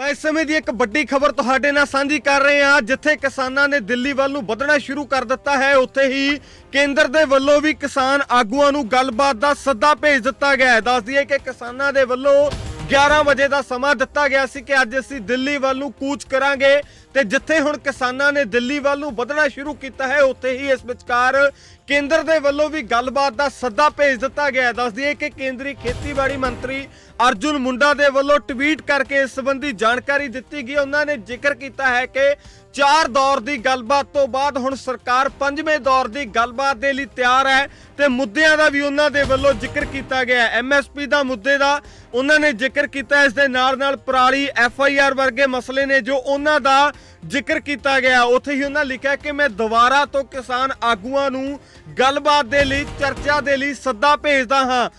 ਤਾਂ ਇਸ ਸਮੇਂ ਦੀ ਇੱਕ ਵੱਡੀ ਖਬਰ ਤੁਹਾਡੇ ਨਾਲ ਸਾਂਝੀ ਕਰ ਰਹੇ ਹਾਂ। ਜਿੱਥੇ ਕਿਸਾਨਾਂ ਨੇ ਦਿੱਲੀ ਵੱਲ ਨੂੰ ਵਧਣਾ ਸ਼ੁਰੂ ਕਰ ਦਿੱਤਾ ਹੈ, ਉੱਥੇ ਹੀ ਕੇਂਦਰ ਦੇ ਵੱਲੋਂ ਵੀ ਕਿਸਾਨ ਆਗੂਆਂ ਨੂੰ ਗੱਲਬਾਤ ਦਾ ਸੱਦਾ ਭੇਜ ਦਿੱਤਾ ਗਿਆ ਹੈ। ਦੱਸ ਦਈਏ ਕਿ ਕਿਸਾਨਾਂ ਦੇ ਵੱਲੋਂ 11 ਵਜੇ ਦਾ ਸਮਾਂ ਦਿੱਤਾ ਗਿਆ ਸੀ ਕਿ ਅੱਜ ਅਸੀਂ ਦਿੱਲੀ ਵੱਲ ਨੂੰ ਕੂਚ ਕਰਾਂਗੇ। ਤੇ ਜਿੱਥੇ ਹੁਣ ਕਿਸਾਨਾਂ ਨੇ ਦਿੱਲੀ ਵੱਲ ਨੂੰ ਵਧਣਾ ਸ਼ੁਰੂ ਕੀਤਾ ਹੈ, ਉੱਥੇ ਹੀ ਇਸ ਵਿਚਕਾਰ ਕੇਂਦਰ ਦੇ ਵੱਲੋਂ ਵੀ ਗੱਲਬਾਤ ਦਾ ਸੱਦਾ ਭੇਜ ਦਿੱਤਾ ਗਿਆ ਹੈ। ਦੱਸ ਦਈਏ ਕਿ ਕੇਂਦਰੀ ਖੇਤੀਬਾੜੀ ਮੰਤਰੀ ਅਰਜੁਨ ਮੁੰਡਾ ਦੇ ਵੱਲੋਂ ਟਵੀਟ ਕਰਕੇ ਇਸ ਸੰਬੰਧੀ ਜਾਣਕਾਰੀ ਦਿੱਤੀ ਗਈ। ਉਹਨਾਂ ਨੇ ਜ਼ਿਕਰ ਕੀਤਾ ਹੈ ਕਿ ਚਾਰ ਦੌਰ ਦੀ ਗੱਲਬਾਤ ਤੋਂ ਬਾਅਦ ਹੁਣ ਸਰਕਾਰ ਪੰਜਵੇਂ ਦੌਰ ਦੀ ਗੱਲਬਾਤ ਦੇ ਲਈ ਤਿਆਰ ਹੈ ਤੇ ਮੁੱਦਿਆਂ ਦਾ ਵੀ ਉਹਨਾਂ ਦੇ ਵੱਲੋਂ ਜ਼ਿਕਰ ਕੀਤਾ ਗਿਆ ਹੈ। ਐਮਐਸਪੀ ਦਾ ਮੁੱਦੇ ਦਾ ਉਹਨਾਂ ਨੇ ਜ਼ਿਕਰ ਕੀਤਾ ਇਸ ਦੇ ਨਾਲ ਨਾਲ ਪਰਾਲੀ ਐਫਆਈਆਰ ਵਰਗੇ ਮਸਲੇ ਨੇ ਜੋ ਉਹਨਾਂ ਦਾ ਜ਼ਿਕਰ ਕੀਤਾ ਗਿਆ। ਉੱਥੇ ਹੀ ਉਹਨਾਂ ਲਿਖਿਆ ਕਿ ਮੈਂ ਦੁਬਾਰਾ ਤੋਂ ਕਿਸਾਨ ਆਗੂਆਂ ਨੂੰ ਗੱਲਬਾਤ ਦੇ ਲਈ, ਚਰਚਾ ਦੇ ਲਈ ਸੱਦਾ ਭੇਜਦਾ ਹਾਂ।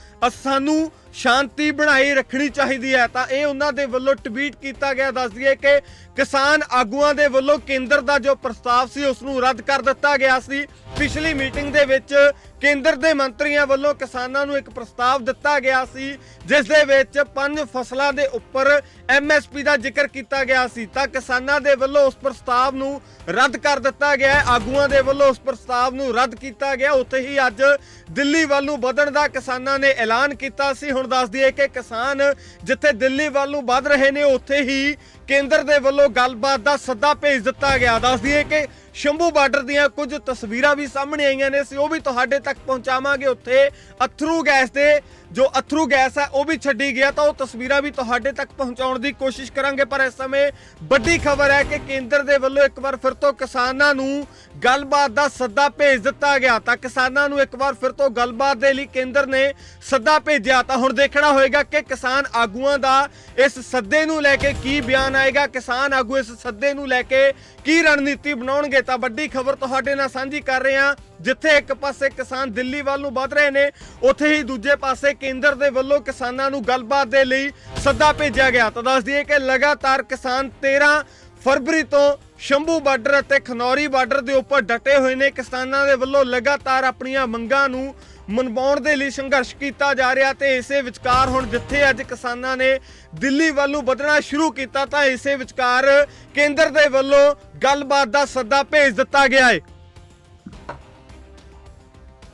ਸਾਨੂੰ ਸ਼ਾਂਤੀ ਬਣਾਈ ਰੱਖਣੀ ਚਾਹੀਦੀ ਹੈ। ਤਾਂ ਇਹ ਉਹਨਾਂ ਦੇ ਵੱਲੋਂ ਟਵੀਟ ਕੀਤਾ ਗਿਆ। ਦੱਸ ਦਈਏ ਕਿ ਕਿਸਾਨ ਆਗੂਆਂ ਦੇ ਵੱਲੋਂ ਕੇਂਦਰ ਦਾ ਜੋ ਪ੍ਰਸਤਾਵ ਸੀ, ਉਸ ਨੂੰ ਰੱਦ ਕਰ ਦਿੱਤਾ ਗਿਆ ਸੀ। ਪਿਛਲੀ ਮੀਟਿੰਗ ਦੇ ਵਿੱਚ ਕੇਂਦਰ ਦੇ ਮੰਤਰੀਆਂ ਵੱਲੋਂ ਕਿਸਾਨਾਂ ਨੂੰ ਇੱਕ ਪ੍ਰਸਤਾਵ ਦਿੱਤਾ ਗਿਆ ਸੀ, ਜਿਸ ਦੇ ਵਿੱਚ ਪੰਜ ਫਸਲਾਂ ਦੇ ਉੱਪਰ ਐਮਐਸਪੀ ਦਾ ਜ਼ਿਕਰ ਕੀਤਾ ਗਿਆ ਸੀ। ਤਾਂ ਕਿਸਾਨਾਂ ਦੇ ਵੱਲੋਂ ਉਸ ਪ੍ਰਸਤਾਵ ਨੂੰ ਰੱਦ ਕਰ ਦਿੱਤਾ ਗਿਆ ਹੈ। ਆਗੂਆਂ ਦੇ ਵੱਲੋਂ ਉਸ ਪ੍ਰਸਤਾਵ ਨੂੰ ਰੱਦ ਕੀਤਾ ਗਿਆ। ਉੱਥੇ ਹੀ ਅੱਜ ਦਿੱਲੀ ਵੱਲ ਨੂੰ ਵਧਣ ਦਾ ਕਿਸਾਨਾਂ ਨੇ ਐਲਾਨ ਕੀਤਾ ਸੀ। ਹੁਣ ਦੱਸ ਦਈਏ ਕਿ ਕਿਸਾਨ ਜਿੱਥੇ ਦਿੱਲੀ ਵੱਲ ਨੂੰ ਵੱਧ ਰਹੇ ਨੇ, ਉੱਥੇ ਹੀ ਕੇਂਦਰ ਦੇ ਵੱਲੋਂ ਗੱਲਬਾਤ ਦਾ ਸੱਦਾ ਭੇਜ ਦਿੱਤਾ ਗਿਆ। ਦੱਸ ਦਈਏ ਕਿ ਸ਼ੰਭੂ ਬਾਰਡਰ ਦੀਆਂ ਕੁਝ ਤਸਵੀਰਾਂ ਵੀ ਸਾਹਮਣੇ ਆਈਆਂ ਨੇ, ਅਸੀਂ ਉਹ ਵੀ ਤੁਹਾਡੇ ਤੱਕ ਪਹੁੰਚਾਵਾਂਗੇ ਉੱਥੇ ਅਥਰੂ ਗੈਸ ਦੇ। ਜੋ ਅਥਰੂ ਗੈਸ ਹੈ, ਉਹ ਵੀ ਛੱਡੀ ਗਿਆ, ਤਾਂ ਉਹ ਤਸਵੀਰਾਂ ਵੀ ਤੁਹਾਡੇ ਤੱਕ ਪਹੁੰਚਾਉਣ ਦੀ ਕੋਸ਼ਿਸ਼ ਕਰਾਂਗੇ। ਪਰ ਇਸ ਸਮੇਂ ਵੱਡੀ ਖਬਰ ਹੈ ਕਿ ਕੇਂਦਰ ਦੇ ਵੱਲੋਂ ਇੱਕ ਵਾਰ ਫਿਰ ਤੋਂ ਕਿਸਾਨਾਂ ਨੂੰ ਗੱਲਬਾਤ ਦਾ ਸੱਦਾ ਭੇਜ ਦਿੱਤਾ ਗਿਆ। ਤਾਂ ਕਿਸਾਨਾਂ ਨੂੰ ਇੱਕ ਵਾਰ ਫਿਰ ਤੋਂ ਗੱਲਬਾਤ ਦੇ ਲਈ ਕੇਂਦਰ ਨੇ ਸੱਦਾ ਭੇਜਿਆ। ਤਾਂ ਹੁਣ ਦੇਖਣਾ ਹੋਏਗਾ ਕਿ ਕਿਸਾਨ ਆਗੂਆਂ ਦਾ ਇਸ ਸੱਦੇ ਨੂੰ ਲੈ ਕੇ ਕੀ ਬਿਆਨ ਆਏਗਾ। ਕਿਸਾਨ ਆਗੂ ਇਸ ਸੱਦੇ ਨੂੰ ਲੈ ਕੇ ਕੀ ਰਣਨੀਤੀ ਬਣਾਉਣਗੇ? ਤਾਂ ਵੱਡੀ ਖਬਰ ਤੁਹਾਡੇ ਨਾਲ ਸਾਂਝੀ ਕਰ ਰਹੇ ਹਾਂ, ਜਿੱਥੇ ਇੱਕ ਪਾਸੇ ਕਿਸਾਨ ਦਿੱਲੀ ਵੱਲ ਨੂੰ ਵਧ ਰਹੇ ਨੇ, ਉੱਥੇ ਹੀ ਦੂਜੇ ਪਾਸੇ ਕੇਂਦਰ ਦੇ ਵੱਲੋਂ ਕਿਸਾਨਾਂ ਨੂੰ ਗੱਲਬਾਤ ਦੇ ਲਈ ਸੱਦਾ ਭੇਜਿਆ ਗਿਆ। ਤਾਂ ਦੱਸ ਦਈਏ ਕਿ ਲਗਾਤਾਰ ਕਿਸਾਨ 13 ਫਰਵਰੀ ਤੋਂ ਸ਼ੰਭੂ ਬਾਰਡਰ ਅਤੇ ਖਨੌਰੀ ਬਾਰਡਰ ਦੇ ਉੱਪਰ ਡਟੇ ਹੋਏ ਨੇ। ਕਿਸਾਨਾਂ ਦੇ ਵੱਲੋਂ ਲਗਾਤਾਰ ਆਪਣੀਆਂ ਮੰਗਾਂ ਨੂੰ ਮਨਵਾਉਣ ਦੇ ਲਈ ਸੰਘਰਸ਼ ਕੀਤਾ ਜਾ ਰਿਹਾ ਤੇ ਇਸੇ ਵਿਚਕਾਰ ਹੁਣ ਜਿੱਥੇ ਅੱਜ ਕਿਸਾਨਾਂ ਨੇ ਦਿੱਲੀ ਵੱਲ ਨੂੰ ਵਧਣਾ ਸ਼ੁਰੂ ਕੀਤਾ ਤਾਂ ਇਸੇ ਵਿਚਕਾਰ ਕੇਂਦਰ ਦੇ ਵੱਲੋਂ ਗੱਲਬਾਤ ਦਾ ਸੱਦਾ ਭੇਜ ਦਿੱਤਾ ਗਿਆ ਹੈ।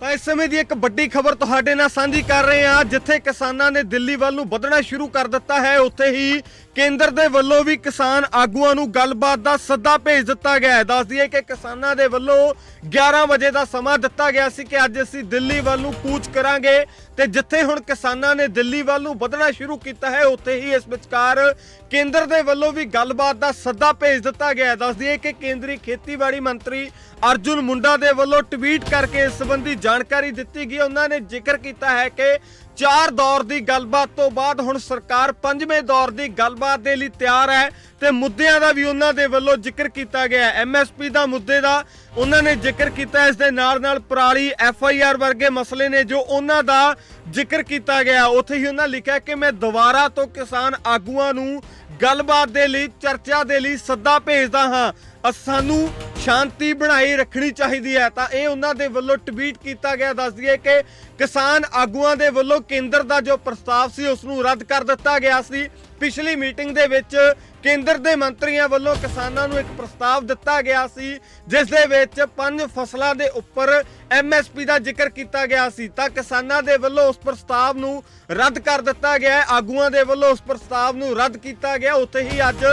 ਤਾਂ ਇਸ ਸਮੇਂ ਦੀ ਇੱਕ ਵੱਡੀ ਖਬਰ ਤੁਹਾਡੇ ਨਾਲ ਸਾਂਝੀ ਕਰ ਰਹੇ ਹਾਂ। ਜਿੱਥੇ ਕਿਸਾਨਾਂ ਨੇ ਦਿੱਲੀ ਵੱਲ ਨੂੰ ਵਧਣਾ ਸ਼ੁਰੂ ਕਰ ਦਿੱਤਾ ਹੈ, ਉੱਥੇ ਹੀ ਕੇਂਦਰ ਦੇ ਵੱਲੋਂ ਵੀ ਕਿਸਾਨ ਆਗੂਆਂ ਨੂੰ ਗੱਲਬਾਤ ਦਾ ਸੱਦਾ ਭੇਜ ਦਿੱਤਾ ਗਿਆ ਹੈ। ਦੱਸ ਦਈਏ ਕਿ ਕਿਸਾਨਾਂ ਦੇ ਵੱਲੋਂ 11 ਵਜੇ ਦਾ ਸਮਾਂ ਦਿੱਤਾ ਗਿਆ ਸੀ ਕਿ ਅੱਜ ਅਸੀਂ ਦਿੱਲੀ ਵੱਲ ਨੂੰ ਕੂਚ ਕਰਾਂਗੇ ਤੇ ਜਿੱਥੇ ਹੁਣ ਕਿਸਾਨਾਂ ਨੇ ਦਿੱਲੀ ਵੱਲ ਨੂੰ ਵਧਣਾ ਸ਼ੁਰੂ ਕੀਤਾ ਹੈ, ਉੱਥੇ ਹੀ ਇਸ ਵਿਚਕਾਰ ਕੇਂਦਰ ਦੇ ਵੱਲੋਂ ਵੀ ਗੱਲਬਾਤ ਦਾ ਸੱਦਾ ਭੇਜ ਦਿੱਤਾ ਗਿਆ ਹੈ। ਦੱਸ ਦਈਏ ਕਿ ਕੇਂਦਰੀ ਖੇਤੀਬਾੜੀ ਮੰਤਰੀ ਅਰਜੁਨ ਮੁੰਡਾ ਦੇ ਵੱਲੋਂ ਟਵੀਟ ਕਰਕੇ ਇਸ ਸੰਬੰਧੀ ਜਾਣਕਾਰੀ ਦਿੱਤੀ ਗਈ, ਉਹਨਾਂ ਨੇ ਜ਼ਿਕਰ ਕੀਤਾ ਹੈ ਕਿ ਚਾਰ ਦੌਰ ਦੀ ਗੱਲਬਾਤ ਤੋਂ ਬਾਅਦ ਹੁਣ ਸਰਕਾਰ ਪੰਜਵੇਂ ਦੌਰ ਦੀ ਗੱਲਬਾਤ ਦੇ ਲਈ ਤਿਆਰ ਹੈ ਤੇ ਮੁੱਦਿਆਂ ਦਾ ਵੀ ਉਹਨਾਂ ਦੇ ਵੱਲੋਂ ਜ਼ਿਕਰ ਕੀਤਾ ਗਿਆ ਐਮਐਸਪੀ ਦਾ ਮੁੱਦੇ ਦਾ ਉਹਨਾਂ ਨੇ ਜ਼ਿਕਰ ਕੀਤਾ, ਇਸ ਦੇ ਨਾਲ ਨਾਲ ਪਰਾਲੀ ਐਫਆਈਆਰ ਵਰਗੇ ਮਸਲੇ ਨੇ ਜੋ ਉਹਨਾਂ ਦਾ ਜ਼ਿਕਰ ਕੀਤਾ ਗਿਆ। ਉੱਥੇ ਹੀ ਉਹਨਾਂ ਲਿਖਿਆ ਕਿ ਮੈਂ ਦੁਬਾਰਾ ਤੋਂ ਕਿਸਾਨ ਆਗੂਆਂ ਨੂੰ ਗੱਲਬਾਤ ਦੇ ਲਈ, ਚਰਚਾ ਦੇ ਲਈ ਸੱਦਾ ਭੇਜਦਾ ਹਾਂ। ਸਾਨੂੰ ਸ਼ਾਂਤੀ ਬਣਾਈ ਰੱਖਣੀ ਚਾਹੀਦੀ ਹੈ। ਤਾਂ ਇਹ ਉਹਨਾਂ ਦੇ ਵੱਲੋਂ ਟਵੀਟ ਕੀਤਾ ਗਿਆ। ਦੱਸ ਦਈਏ ਕਿ ਕਿਸਾਨ ਆਗੂਆਂ ਦੇ ਵੱਲੋਂ ਕੇਂਦਰ ਦਾ ਜੋ ਪ੍ਰਸਤਾਵ ਸੀ, ਉਸ ਨੂੰ ਰੱਦ ਕਰ ਦਿੱਤਾ ਗਿਆ ਸੀ। ਪਿਛਲੀ ਮੀਟਿੰਗ ਦੇ ਵਿੱਚ ਕੇਂਦਰ ਦੇ ਮੰਤਰੀਆਂ ਵੱਲੋਂ ਕਿਸਾਨਾਂ ਨੂੰ ਇੱਕ ਪ੍ਰਸਤਾਵ ਦਿੱਤਾ ਗਿਆ ਸੀ, ਜਿਸ ਦੇ ਵਿੱਚ ਪੰਜ ਫਸਲਾਂ ਦੇ ਉੱਪਰ ਐਮਐਸਪੀ ਦਾ ਜ਼ਿਕਰ ਕੀਤਾ ਗਿਆ ਸੀ। ਤਾਂ ਕਿਸਾਨਾਂ ਦੇ ਵੱਲੋਂ ਉਸ ਪ੍ਰਸਤਾਵ ਨੂੰ ਰੱਦ ਕਰ ਦਿੱਤਾ ਗਿਆ। ਆਗੂਆਂ ਦੇ ਵੱਲੋਂ ਉਸ ਪ੍ਰਸਤਾਵ ਨੂੰ ਰੱਦ ਕੀਤਾ ਗਿਆ। ਉੱਥੇ ਹੀ ਅੱਜ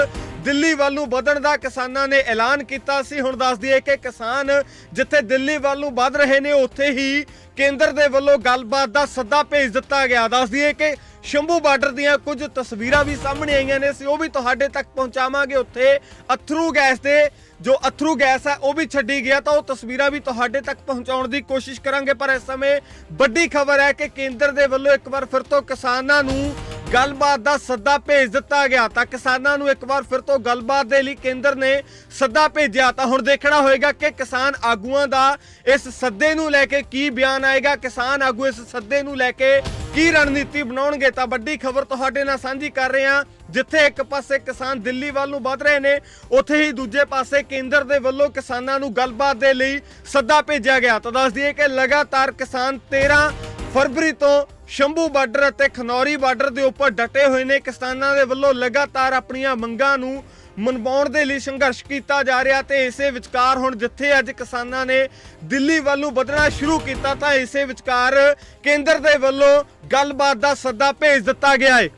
ਦਿੱਲੀ ਵੱਲ ਨੂੰ ਵਧਣ ਦਾ ਕਿਸਾਨਾਂ ਨੇ ਐਲਾਨ ਕੀਤਾ ਸੀ। ਹੁਣ ਦੱਸ ਦਈਏ ਕਿ ਕਿਸਾਨ ਜਿੱਥੇ ਦਿੱਲੀ ਵੱਲ ਨੂੰ ਵਧ ਰਹੇ ਨੇ, ਉੱਥੇ ਹੀ ਕੇਂਦਰ ਦੇ ਵੱਲੋਂ ਗੱਲਬਾਤ ਦਾ ਸੱਦਾ ਭੇਜ ਦਿੱਤਾ ਗਿਆ। ਦੱਸ ਦਈਏ ਕਿ ਸ਼ੰਭੂ ਬਾਰਡਰ ਦੀਆਂ ਕੁਝ ਤਸਵੀਰਾਂ ਵੀ ਸਾਹਮਣੇ ਆਈਆਂ ਨੇ। ਸੀ ਉਹ ਵੀ ਤੁਹਾਡੇ ਤੱਕ ਪਹੁੰਚਾਵਾਂਗੇ। ਉੱਥੇ ਅਥਰੂ ਗੈਸ ਦੇ, ਜੋ ਅਥਰੂ ਗੈਸ ਹੈ ਉਹ ਵੀ ਛੱਡੀ ਗਿਆ। ਤਾਂ ਉਹ ਤਸਵੀਰਾਂ ਵੀ ਤੁਹਾਡੇ ਤੱਕ ਪਹੁੰਚਾਉਣ ਦੀ ਕੋਸ਼ਿਸ਼ ਕਰਾਂਗੇ। ਪਰ ਇਸ ਸਮੇਂ ਵੱਡੀ ਖਬਰ ਹੈ ਕਿ ਕੇਂਦਰ ਦੇ ਵੱਲੋਂ ਇੱਕ ਵਾਰ ਫਿਰ ਤੋਂ ਕਿਸਾਨਾਂ ਨੂੰ ਗੱਲਬਾਤ ਦਾ ਸੱਦਾ ਭੇਜ ਦਿੱਤਾ ਗਿਆ ਤਾਂ ਕਿਸਾਨਾਂ ਨੂੰ ਇੱਕ ਵਾਰ ਫਿਰ ਤੋਂ ਗੱਲਬਾਤ ਦੇ ਲਈ ਕੇਂਦਰ ਨੇ ਸੱਦਾ ਭੇਜਿਆ। ਤਾਂ ਹੁਣ ਦੇਖਣਾ ਹੋਏਗਾ ਕਿ ਕਿਸਾਨ ਆਗੂਆਂ ਦਾ ਇਸ ਸੱਦੇ ਨੂੰ ਲੈ ਕੇ ਕੀ ਬਿਆਨ ਆਏਗਾ। ਕਿਸਾਨ ਆਗੂ ਇਸ ਸੱਦੇ ਨੂੰ ਲੈ ਕੇ ਕੀ ਰਣਨੀਤੀ ਬਣਾਉਣਗੇ ਤਾਂ ਵੱਡੀ ਖਬਰ ਤੁਹਾਡੇ ਨਾਲ ਸਾਂਝੀ ਕਰ ਰਹੇ ਹਾਂ। ਜਿੱਥੇ ਇੱਕ ਪਾਸੇ ਕਿਸਾਨ ਦਿੱਲੀ ਵੱਲ ਨੂੰ ਵਧ ਰਹੇ ਨੇ, ਉੱਥੇ ਹੀ ਦੂਜੇ ਪਾਸੇ ਕੇਂਦਰ ਦੇ ਵੱਲੋਂ ਕਿਸਾਨਾਂ ਨੂੰ ਗੱਲਬਾਤ ਦੇ ਲਈ ਸੱਦਾ ਭੇਜਿਆ ਗਿਆ। ਤਾਂ ਦੱਸ ਦਈਏ ਕਿ ਲਗਾਤਾਰ ਕਿਸਾਨ 13 ਫਰਵਰੀ ਤੋਂ ਸ਼ੰਭੂ ਬਾਰਡਰ ਅਤੇ ਖਨੌਰੀ ਬਾਰਡਰ ਦੇ ਉੱਪਰ ਡਟੇ ਹੋਏ ਨੇ। ਕਿਸਾਨਾਂ ਦੇ ਵੱਲੋਂ ਲਗਾਤਾਰ ਆਪਣੀਆਂ ਮੰਗਾਂ ਨੂੰ ਮਨਵਾਉਣ ਦੇ ਲਈ ਸੰਘਰਸ਼ ਕੀਤਾ ਜਾ ਰਿਹਾ ਤੇ ਇਸੇ ਵਿਚਕਾਰ ਹੁਣ ਜਿੱਥੇ ਅੱਜ ਕਿਸਾਨਾਂ ਨੇ ਦਿੱਲੀ ਵੱਲ ਨੂੰ ਵਧਣਾ ਸ਼ੁਰੂ ਕੀਤਾ ਤਾਂ ਇਸੇ ਵਿਚਕਾਰ ਕੇਂਦਰ ਦੇ ਵੱਲੋਂ ਗੱਲਬਾਤ ਦਾ ਸੱਦਾ ਭੇਜ ਦਿੱਤਾ ਗਿਆ ਹੈ।